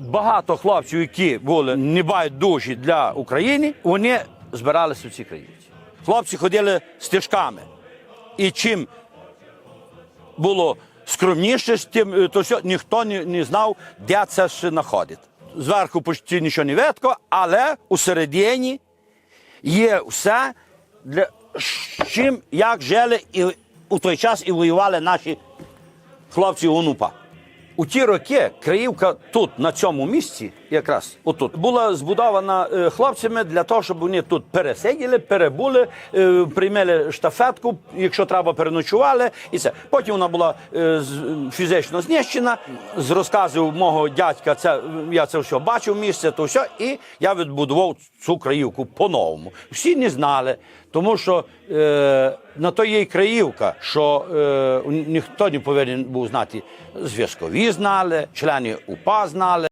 багато хлопців, які були небайдужі для України, вони збиралися в ці краївці. Хлопці ходили стежками. І чим було скромніше, тим е, то все, ніхто не, не знав, де це ще знаходить. Зверху почти нічого не видко, але у середині є все, для, чим як жили і у той час і воювали наші хлопці УНУПА. У ті роки Криївка тут, на цьому місці, якраз отут, була збудована е, хлопцями для того, щоб вони тут пересиділи, перебули, е, приймали штафетку, якщо треба, переночували. І це. Потім вона була е, фізично знищена. З розказів мого дядька, це, я це все бачив місце, то все, і я відбудував цю Криївку по-новому. Всі не знали, тому що е, на то є й Криївка, що е, ніхто не повинен був знати. Зв'язкові знали, члени УПА знали.